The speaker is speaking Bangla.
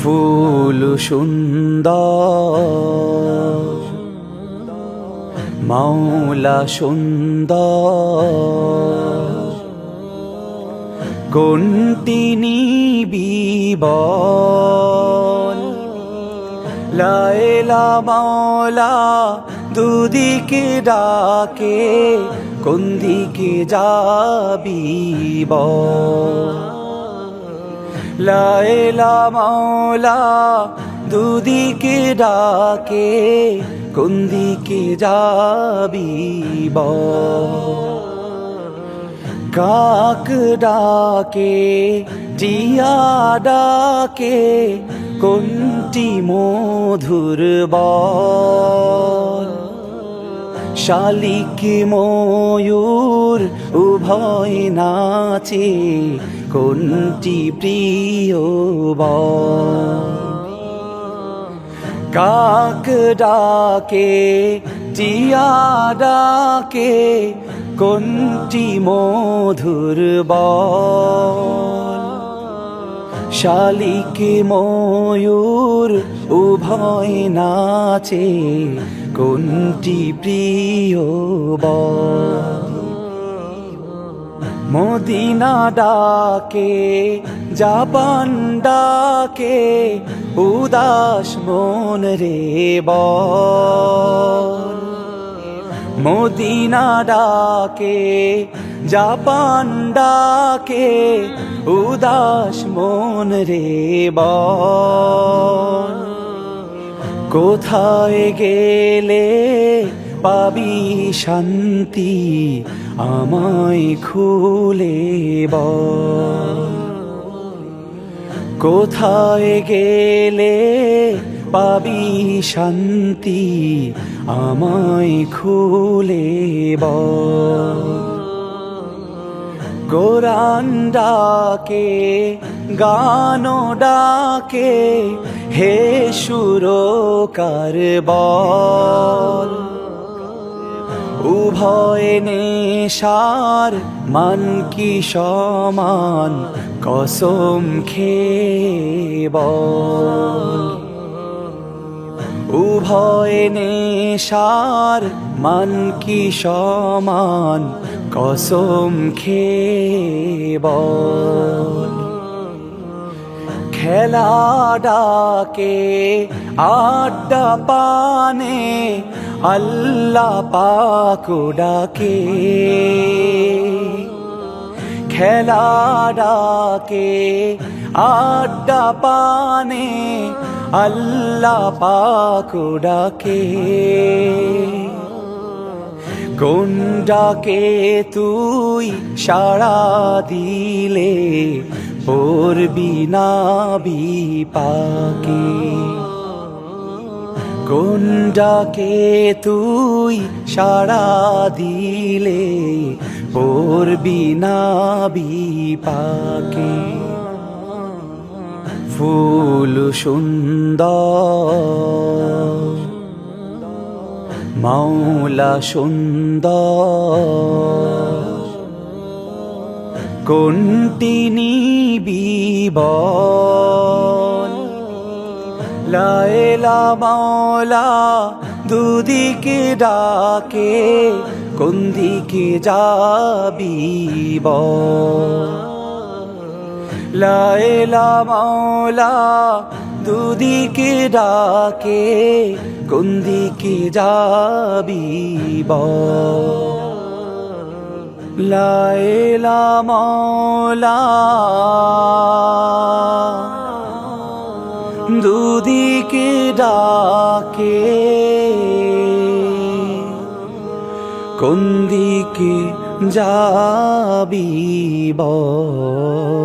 ফুল সুন্দর মাওলা সুন্দর। কোনটি নিবিবল লাইলা মাওলা দুদিকে ডাকে কোন দিকে যাবি লাইলা মাওলা দুদিকে ডাকে, কোন দিকে যাবি কাক ডাকে টিয়া ডাকে, কোনটি মধুর বল? শালিক ময়ূর উভয় নাচে, কোনটি প্রিয় কাক ডাকে, টিয়া ডাকে, কোনটি মধুর বল? শালিক ময়ূর উভয় নাচে কোনটি প্রিয় মদিনা ডাকে, জাপান ডাকে, উদাস মন রে বল। মদিনা ডাকে, জাপান ডাকে, উদাস মন রে বল। কোথায় গেলে পাবি শান্তি আমায় খুলে কোথায় গেলে পাবি শান্তি আমায় খুলে বল। কোরআন ডাকে গান ডাকে, হে সুরকার বল। উভয় নেশার মান কি সমান, কসম খেয়ে বল। উভয় নেশার মান কি সমান কসম খেয়ে বল খেলা আড্ডা পানে, আল্লাহ পাকু ডাকে। খেলা ডাকে, আড্ডা পানে, আল্লাহ পাকু ডাকে। কোন ডাকে তুই সাড়া দিলে পড়বি না বিপাকে। কোন ডাকে তুই সাড়া দিলে পড়বি না বিপাকে। ফুল সুন্দর মাওলা সুন্দর। কোনটি নিবিবল লাইলা মাওলা দুদিকে ডাকে কোন দিকে যাবি লাইলা মাওলা দুদিকে ডাকে কোন দিকে যাবি লাইলা মাওলা। দুদিকে ডাকে কোন দিকে যাবি বল?